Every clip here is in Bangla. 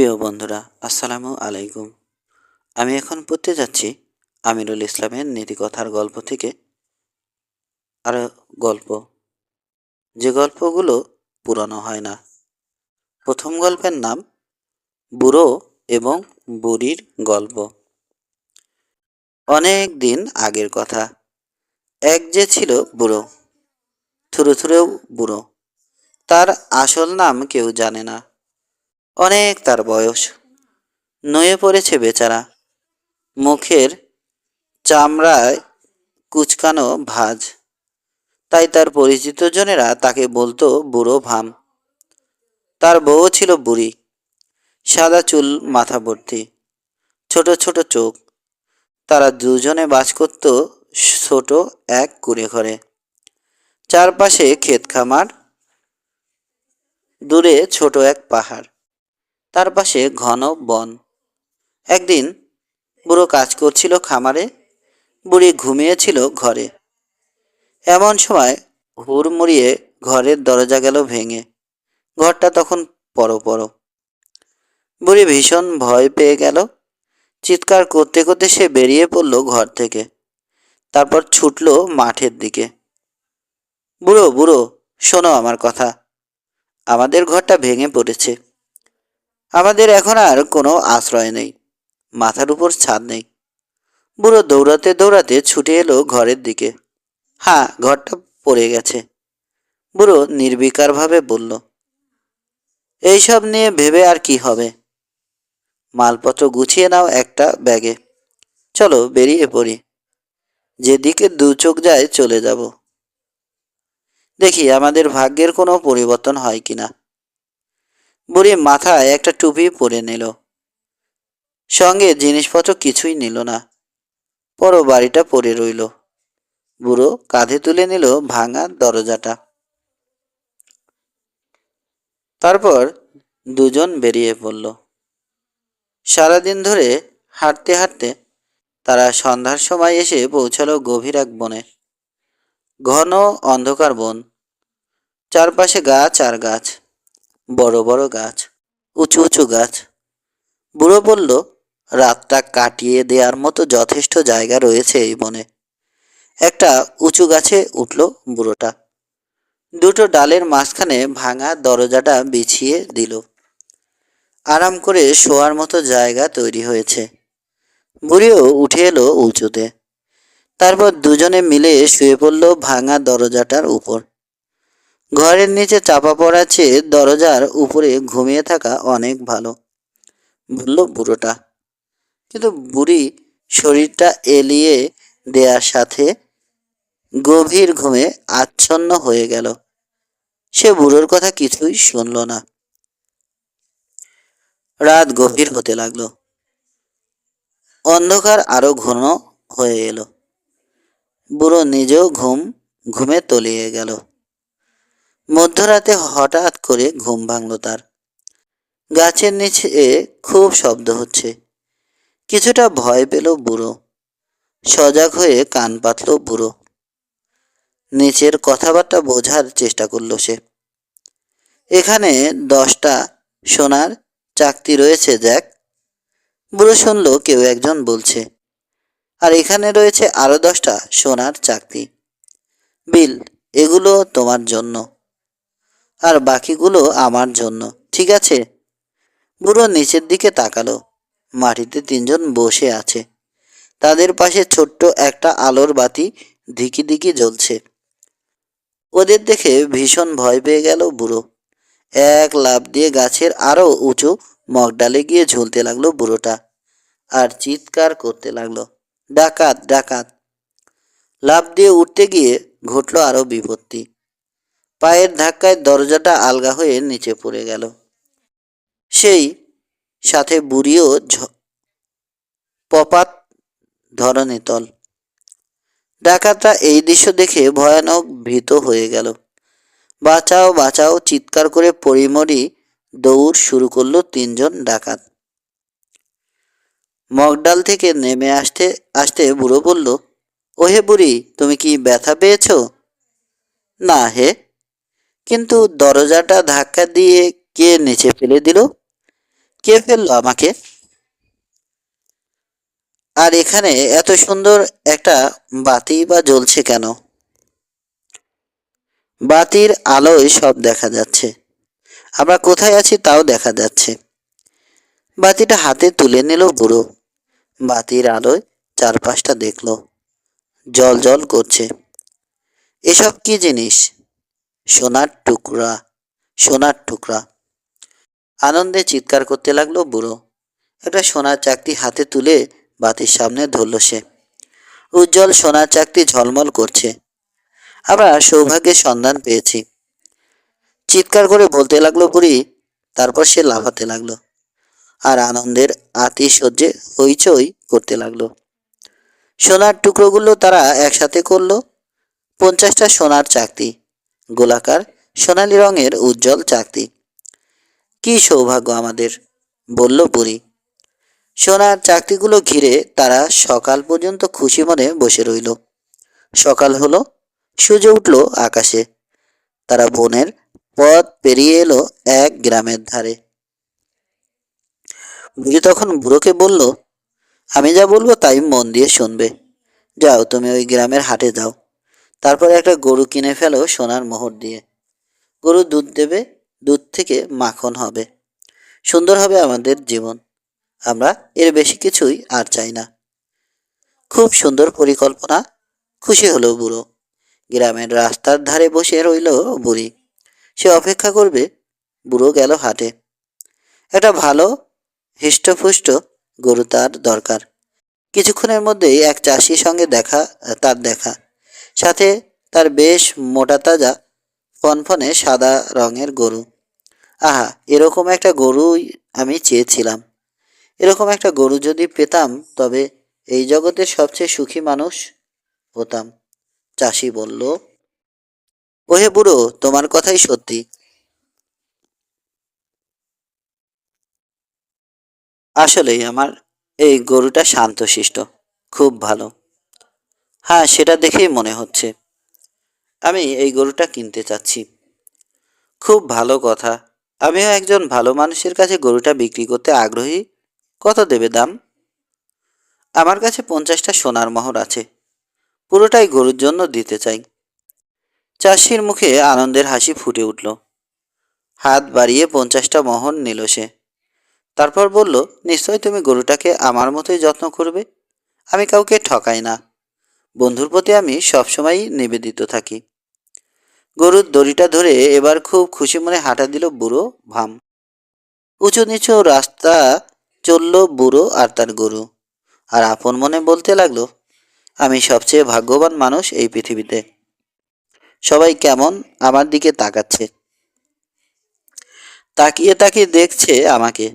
প্রিয় বন্ধুরা, আসসালামু আলাইকুম। আমি এখন পড়তে যাচ্ছি আমিরুল ইসলামের নীতিকথার গল্প থেকে। আরও গল্প। যে গল্পগুলো পুরনো হয় না। প্রথম গল্পের নাম বুড়ো এবং বুড়ির গল্প। অনেক দিন আগের কথা। এক যে ছিল বুড়ো, থুরু থুরেও বুড়ো। তার আসল নাম কেউ জানে না। অনেক তার বয়স। নয়ে পড়েছে বেচারা। মুখের চামড়ায় কুচকানো ভাঁজ। তাই তার পরিচিত জনেরা তাকে বলতো, বুড়ো ভাম। তার বউ ছিল বুড়ি। সাদা চুল, মাথা ভর্তি। ছোট ছোট চোখ। তারা দুজনে বাস করত ছোট এক কুড়ে ঘরে। চারপাশে ক্ষেত খামার। দূরে ছোট এক পাহাড়। তার পাশে ঘন বন। একদিন বুড়ো কাজ করছিল খামারে, বুড়ি ঘুমিয়েছিল ঘরে। এমন সময় হুড়মুড়িয়ে ঘরের দরজা গেল ভেঙে। ঘরটা তখন পড়ো পড়ো বুড়ি ভীষণ ভয় পেয়ে গেল। চিৎকার করতে করতে সে বেরিয়ে পড়ল ঘর থেকে। তারপর ছুটলো মাঠের দিকে। বুড়ো বুড়ো, শোনো আমার কথা। আমাদের ঘরটা ভেঙে পড়েছে। আমাদের এখন আর কোনো আশ্রয় নেই, মাথার উপর ছাদ নেই। বুড়ো দৌড়াতে দৌড়াতে ছুটে এলো ঘরের দিকে। হ্যাঁ ঘরটা পড়ে গেছে। বুড়ো নির্বিকারভাবে বলল, এইসব নিয়ে ভেবে আর কি হবে? মালপত্র গুছিয়ে নাও একটা ব্যাগে। চলো বেরিয়ে পড়ি। যেদিকে দু চোখ যায় চলে যাব। দেখি আমাদের ভাগ্যের কোনো পরিবর্তন হয় কিনা। বুড়ি মাথায় একটা টুপি পরে নিল। সঙ্গে জিনিসপত্র কিছুই নিল না। বড় বাড়িটা পড়ে রইল। বুড়ো কাঁধে তুলে নিল ভাঙা দরজাটা। তারপর দুজন বেরিয়ে পড়ল। সারাদিন ধরে হাঁটতে হাঁটতে তারা সন্ধ্যার সময় এসে পৌঁছালো গভীর এক বনে। ঘন অন্ধকার বন। চারপাশে গাছ আর গাছ। বড় বড় গাছ, উঁচু উঁচু গাছ। বুড়ো বলল, রাতটা কাটিয়ে দেওয়ার মতো যথেষ্ট জায়গা রয়েছে এই বনে। একটা উঁচু গাছে উঠল বুড়োটা। দুটো ডালের মাঝখানে ভাঙা দরজাটা বিছিয়ে দিল। আরাম করে শোয়ার মতো জায়গা তৈরি হয়েছে। বুড়িও উঠে এলো উঁচুতে। তারপর দুজনে মিলে শুয়ে পড়ল ভাঙা দরজাটার উপর। ঘরের নিচে চাপা পড়া চেয়ে দরজার উপরে ঘুমিয়ে থাকা অনেক ভালো। বলল বুড়োটা। কিন্তু বুড়ি শরীরটা এলিয়ে দেওয়ার সাথে গভীর ঘুমে আচ্ছন্ন হয়ে গেল। সে বুড়োর কথা কিছুই শুনল না। রাত গভীর হতে লাগল। অন্ধকার আরও ঘন হয়ে এলো। বুড়ো নিজেও ঘুম, ঘুমে তলিয়ে গেল। মধ্যরাতে হঠাৎ করে ঘুম ভাঙল তার। গাছের নিচে খুব শব্দ হচ্ছে। কিছুটা ভয় পেল বুড়ো। সজাগ হয়ে কান পাতল বুড়ো। নিচের কথাবার্তা বোঝার চেষ্টা করল সে। এখানে দশটা সোনার চাকতি রয়েছে, জ্যাক। বুড়ো শুনল কেউ একজন বলছে, আর এখানে রয়েছে আরও দশটা সোনার চাকতি। বিল, এগুলো তোমার জন্য। আর বাকিগুলো আমার জন্য, ঠিক আছে? বুড়ো নিচের দিকে তাকালো। মাটিতে তিনজন বসে আছে। তাদের পাশে ছোট্ট একটা আলোর বাতি ধিকি ধিকি জ্বলছে। ওদের দেখে ভীষণ ভয় পেয়ে গেল বুড়ো। এক লাফ দিয়ে গাছের আরও উঁচু মগডালে গিয়ে ঝুলতে লাগল বুড়োটা আর চিৎকার করতে লাগল, ডাকাত ডাকাত! লাফ দিয়ে উঠতে গিয়ে ঘটল আরও বিপত্তি। পায়ের ধাক্কায় দরজাটা আলগা হয়ে নিচে পড়ে গেল। সেই সাথে বুড়িও পপাত ধরনে তল। ডাকাতরা এই দৃশ্য দেখে ভয়ানক ভীত হয়ে গেল। বাঁচাও বাঁচাও, চিৎকার করে পরিমরি দৌড় শুরু করল তিনজন ডাকাত। মগডাল থেকে নেমে আসতে আসতে বুড়ো বলল, ওহে বুড়ি, তুমি কি ব্যথা পেয়েছ? না হে। কিন্তু দরজাটা ধাক্কা দিয়ে কে নিচে ফেলে দিল? কে ফেলল আমাকে? আর এখানে এত সুন্দর একটা বাতি বা জ্বলছে কেন? বাতির আলোয় সব দেখা যাচ্ছে। আমরা কোথায় আছি তাও দেখা যাচ্ছে। বাতিটা হাতে তুলে নিল বুড়ো। বাতির আলোয় চারপাশটা দেখল। জল জল করছে। এসব কি জিনিস? সোনার টুকরা সোনার টুকরা। আনন্দে চিৎকার করতে লাগল বুড়ো। একটা সোনার চাকতি হাতে তুলে বাতির সামনে ধরল সে। উজ্জ্বল সোনার চাকতি ঝলমল করছে। আমরা সৌভাগ্যের সন্ধান পেয়েছি। চিৎকার করে বলতে লাগল বুড়ি, তারপর সে লাফাতে লাগল। আর আনন্দের আতিশয্যে হইচই করতে লাগল। সোনার টুকরোগুলো তারা একসাথে করল। পঞ্চাশটা সোনার চাকতি। গোলাকার সোনালি রঙের উজ্জ্বল চাকতি। কি সৌভাগ্য আমাদের, বলল বুড়ি সোনার চাকতিগুলো ঘিরে তারা সকাল পর্যন্ত খুশি মনে বসে রইল। সকাল হলো, সূর্য উঠল আকাশে। তারা বনের পথ পেরিয়ে এলো এক গ্রামের ধারে। বুড়ি তখন বুড়োকে বলল, আমি যা বলব তাই মন দিয়ে শুনবে। যাও, তুমি ওই গ্রামের হাটে যাও। তারপর একটা গরু কিনে ফেলো সোনার মোহর দিয়ে। গরু দুধ দেবে, দুধ থেকে মাখন হবে। সুন্দর হবে আমাদের জীবন। আমরা এর বেশি কিছুই আর চাই না। খুব সুন্দর পরিকল্পনা, খুশি হলো বুড়ো। গ্রামের রাস্তার ধারে বসে রইল বুড়ি। সে অপেক্ষা করবে, বুড়ো গেল হাটে। একটা ভালো, হৃষ্টপুষ্ট গরু তার দরকার। কিছুক্ষণের মধ্যেই এক চাষির সঙ্গে দেখা, তার দেখা। সাথে তার বেশ মোটা তাজা ফনফনে সাদা রঙের গরু। আহা, এরকম একটা গরুই আমি চেয়েছিলাম। এরকম একটা গরু যদি পেতাম, তবে এই জগতের সবচেয়ে সুখী মানুষ হতাম, চাষি বলল। ওহে বুড়ো, তোমার কথাই সত্যি। আসলেই আমার এই গরুটা শান্তশিষ্ট, খুব ভালো। হ্যাঁ সেটা দেখেই মনে হচ্ছে। আমি এই গরুটা কিনতে চাচ্ছি। খুব ভালো কথা। আমিও একজন ভালো মানুষের কাছে গরুটা বিক্রি করতে আগ্রহী। কত দেবে দাম? আমার কাছে পঞ্চাশটা সোনার মোহর আছে। পুরোটাই গরুর জন্য দিতে চাই। চাষির মুখে আনন্দের হাসি ফুটে উঠল। হাত বাড়িয়ে পঞ্চাশটা মোহর নিল সে। তারপর বলল নিশ্চয় তুমি গরুটাকে আমার মতোই যত্ন করবে? আমি কাউকে ঠকাই না। বন্ধুর প্রতি আমি সবসময়ই নিবেদিত থাকি। গরুর দড়িটা ধরে এবার খুব খুশি মনে হাঁটা দিল বুড়ো ভাম। উঁচু নিচু রাস্তা চলল বুড়ো আর তার গরু। আর আপন মনে বলতে লাগল, আমি সবচেয়ে ভাগ্যবান মানুষ এই পৃথিবীতে। সবাই কেমন আমার দিকে তাকাচ্ছে। তাকিয়ে তাকিয়ে দেখছে আমাকে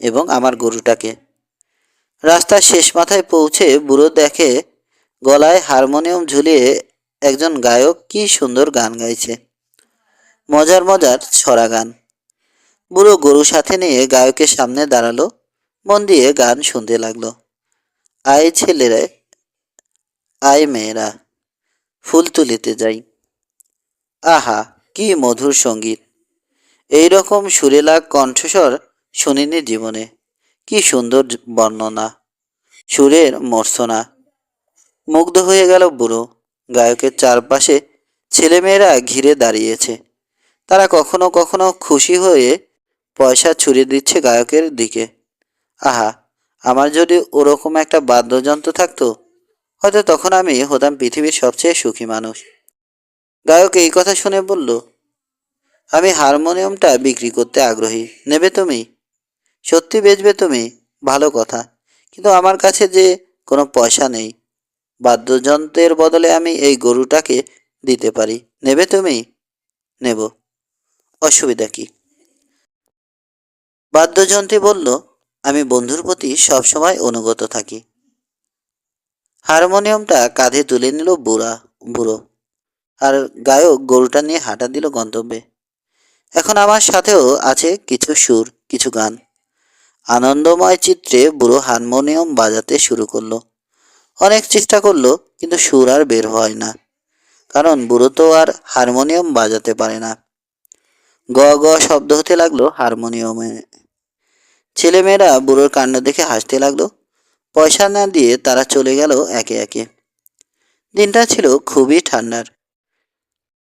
এবং আমার গরুটাকে। রাস্তার শেষ মাথায় পৌঁছে বুড়ো দেখে গলায় হারমোনিয়াম ঝুলিয়ে একজন গায়ক কি সুন্দর গান গাইছে। মজার মজার ছড়া গান। বুড়ো গরু সাথে নিয়ে গায়কের সামনে দাঁড়াল, মন দিয়ে গান শুনতে লাগল। আয় ছেলেরা, আয় মেয়েরা, ফুল তুলিতে যাই। আহা, কি মধুর সংগীত। এই রকম সুরেলা কণ্ঠস্বর শুনিনি জীবনে। কি সুন্দর বর্ণনা, সুরের মর্সনা। মুগ্ধ হয়ে গেল বুড়ো। গায়কের চারপাশে ছেলেমেয়েরা ঘিরে দাঁড়িয়েছে। তারা কখনো কখনো খুশি হয়ে পয়সা ছুড়ে দিচ্ছে গায়কের দিকে। আহা, আমার যদি ওরকম একটা বাদ্যযন্ত্র থাকতো, হয়তো তখন আমি হতাম পৃথিবীর সবচেয়ে সুখী মানুষ। গায়ক এই কথা শুনে বলল, আমি হারমোনিয়ামটা বিক্রি করতে আগ্রহী। নেবে তুমি? সত্যি বেচবে তুমি? ভালো কথা। কিন্তু আমার কাছে যে কোনো পয়সা নেই। বাদ্যযন্ত্রের বদলে আমি এই গরুটাকে দিতে পারি। নেবে তুমি? নেব। অসুবিধা কি? বাদ্যযন্ত্রী বলল, আমি বন্ধুর প্রতি সবসময় অনুগত থাকি। হারমোনিয়ামটা কাঁধে তুলে নিল বুড়া, বুড়ো। আর গায়ক গরুটা নিয়ে হাঁটা দিল গন্তব্যে। এখন আমার সাথেও আছে কিছু সুর, কিছু গান। আনন্দময় চিত্রে বুড়ো হারমোনিয়াম বাজাতে শুরু করল। অনেক চেষ্টা করল, কিন্তু সুর আর বের হয় না। কারণ বুড়ো তো আর হারমোনিয়াম বাজাতে পারে না। গ গ শব্দ হতে লাগল হারমোনিয়ামে। ছেলেমেয়েরা বুড়োর কাণ্ড দেখে হাসতে লাগল। পয়সা না দিয়ে তারা চলে গেল একে একে। দিনটা ছিল খুবই ঠান্ডার।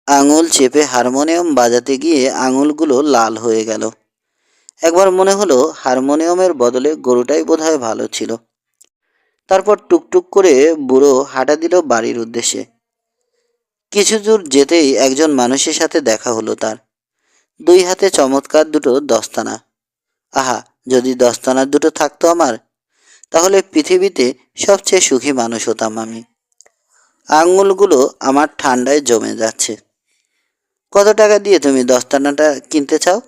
আঙুল চেপে হারমোনিয়াম বাজাতে গিয়ে আঙুলগুলো লাল হয়ে গেল। একবার মনে হলো হারমোনিয়ামের বদলে গরুটাই বোধহয় ভালো ছিল। তারপর টুকটুক করে বুড়ো হাঁটা দিল বাড়ির উদ্দেশ্যে। কিছু দূর যেতেই একজন মানুষের সাথে দেখা হলো তার। দুই হাতে চমৎকার দুটো দস্তানা। আহা, যদি দস্তানার দুটো থাকতো আমার, তাহলে পৃথিবীতে সবচেয়ে সুখী মানুষ হতাম আমি। আঙুলগুলো আমার ঠান্ডায় জমে যাচ্ছে। কত টাকা দিয়ে তুমি দস্তানাটা কিনতে চাও?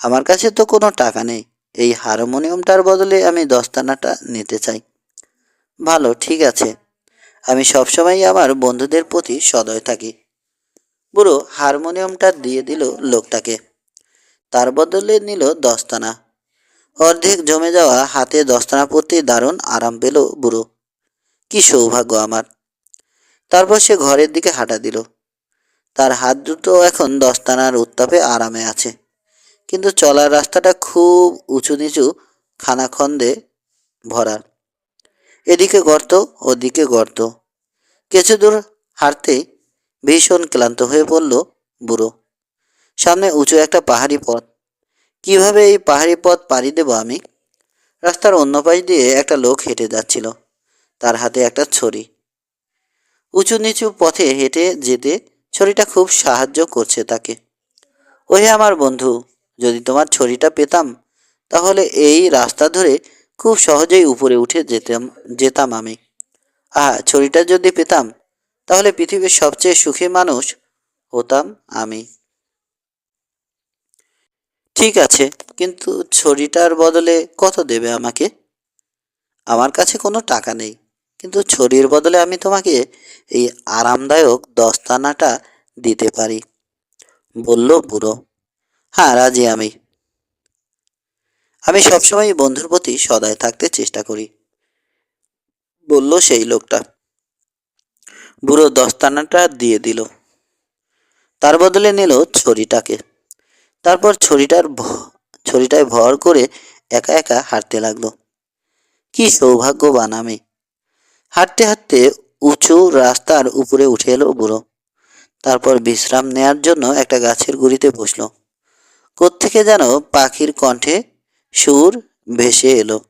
আমার কাছে তো কোনো টাকা নেই। এই হারমোনিয়ামটার বদলে আমি দস্তানাটা নিতে চাই। ভালো, ঠিক আছে। আমি সবসময় আমার বন্ধুদের প্রতি সদয় থাকি। বুড়ো হারমোনিয়ামটা দিয়ে দিল লোকটাকে। তার বদলে নিল দস্তানা অর্ধেক জমে যাওয়া হাতে দস্তানা পরতেই দারুণ আরাম পেল বুড়ো। কি সৌভাগ্য আমার। তারপর সে ঘরের দিকে হাঁটা দিল। তার হাত দুটো এখন দস্তানার উত্তাপে আরামে আছে। কিন্তু চলার রাস্তাটা খুব উঁচু নিচু, খানাখন্দে ভরা এদিকে গর্ত, ওদিকে গর্ত। কিছু দূর হাঁটতে ভীষণ ক্লান্ত হয়ে পড়ল বুড়ো। সামনে উঁচু একটা পাহাড়ি পথ। কীভাবে এই পাহাড়ি পথ পাড়ি দেব আমি? রাস্তার অন্য পাশ দিয়ে একটা লোক হেঁটে যাচ্ছিল। তার হাতে একটা ছড়ি। উঁচু নিচু পথে হেঁটে যেতে ছড়িটা খুব সাহায্য করছে তাকে। ওহে আমার বন্ধু, যদি তোমার ছড়িটা পেতাম, তাহলে এই রাস্তা ধরে খুব সহজেই উপরে উঠে যেতাম যেতাম আমি। আহা ছড়িটা যদি পেতাম, তাহলে পৃথিবীর সবচেয়ে সুখী মানুষ হতাম আমি। ঠিক আছে, কিন্তু ছড়িটার বদলে কত দেবে আমাকে? আমার কাছে কোনো টাকা নেই, কিন্তু ছড়ির বদলে আমি তোমাকে এই আরামদায়ক দস্তানাটা দিতে পারি। বলল বুড়ো। হ্যাঁ রাজি আমি। আমি সবসময় বন্ধুর প্রতি সদয় থাকতে চেষ্টা করি, বলল সেই লোকটা। বুড়ো দস্তানাটা দিয়ে দিল। তার বদলে নিল ছড়িটাকে তারপর ছড়িটার ছড়িটায় ভর করে একা একা হাঁটতে লাগল। কি সৌভাগ্যবান আমি। হাঁটতে হাঁটতে উঁচু রাস্তার উপরে উঠে এলো বুড়ো। তারপর বিশ্রাম নেয়ার জন্য একটা গাছের গুড়িতে বসল। কোত্থেকে যেন পাখির কণ্ঠে সুর ভেসে এলো।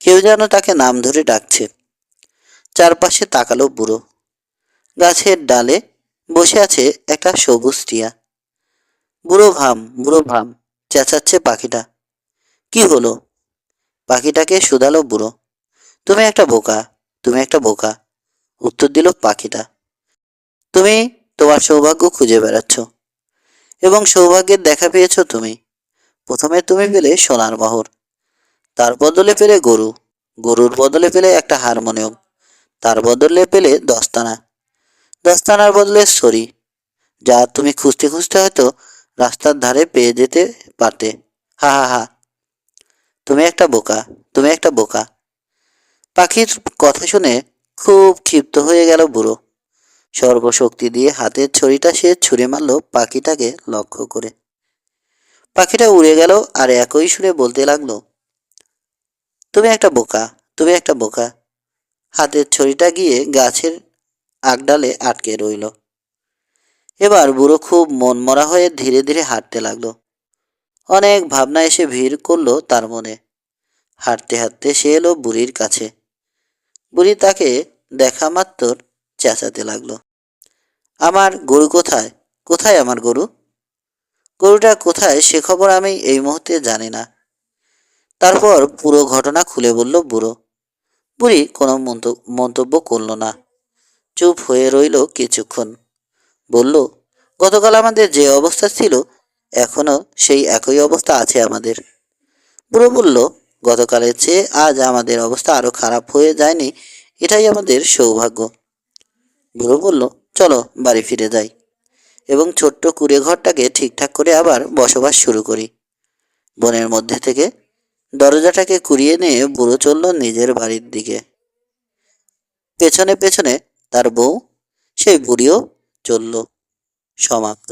কেউ যেন তাকে নাম ধরে ডাকছে। চারপাশে তাকালো বুড়ো। গাছের ডালে বসে আছে একটা সবুজ টিয়া। বুড়ো ঘাম বুড়ো ঘাম, চেঁচাচ্ছে পাখিটা। কি হলো? পাখিটাকে শুধালো বুড়ো। তুমি একটা বোকা, তুমি একটা বোকা। উত্তর দিল পাখিটা। তুমি তোমার সৌভাগ্য খুঁজে বেড়াচ্ছ। এবং সৌভাগ্যের দেখা পেয়েছ তুমি। প্রথমে তুমি পেলে সোনার মোহর। তার বদলে পেলে গরু। গরুর বদলে পেলে একটা হারমোনিয়াম। তার বদলে পেলে দস্তানা। দস্তানার বদলে ছড়ি, যা তুমি খুঁজতে খুঁজতে হয়তো রাস্তার ধারে পেয়ে যেতে পারতে। হা হা হা। তুমি একটা বোকা, তুমি একটা বোকা। পাখির কথা শুনে খুব ক্ষিপ্ত হয়ে গেল বুড়ো। সর্বশক্তি দিয়ে হাতের ছড়িটা সে ছুঁড়ে মারল পাখিটাকে লক্ষ্য করে। পাখিটা উড়ে গেল আর একই সুরে বলতে লাগল, তুমি একটা বোকা, তুমি একটা বোকা। হাতের ছড়িটা গিয়ে গাছের আগডালে আটকে রইল। এবার বুড়ো খুব মনমরা হয়ে ধীরে ধীরে হাঁটতে লাগল। অনেক ভাবনা এসে ভিড় করল তার মনে। হাঁটতে হাঁটতে সে এলো বুড়ির কাছে। বুড়ি তাকে দেখা মাত্র চেঁচাতে লাগল, আমার গরু কোথায়? কোথায় আমার গরু? গরুটা কোথায় সে খবর আমি এই মুহূর্তে জানি না। তারপর পুরো ঘটনা খুলে বলল বুড়ো। বুড়ি কোনো মন্ত- মন্তব্য করল না। চুপ হয়ে রইল কিছুক্ষণ। বলল, গতকাল আমাদের যে অবস্থা ছিল, এখনও সেই একই অবস্থা আছে আমাদের। বুড়ো বলল, গতকালের চেয়ে আজ আমাদের অবস্থা আরও খারাপ হয়ে যায়নি, এটাই আমাদের সৌভাগ্য। বুড়ো বলল, চলো বাড়ি ফিরে যাই। এবং ছোট্ট কুড়ে ঘরটাকে ঠিকঠাক করে আবার বসবাস শুরু করি। বনের মধ্যে থেকে দরজাটাকে কুড়িয়ে নিয়ে বুড়ো চলল নিজের বাড়ির দিকে। পেছনে পেছনে তার বউ, সেই বুড়িও চলল, সমাপ্ত।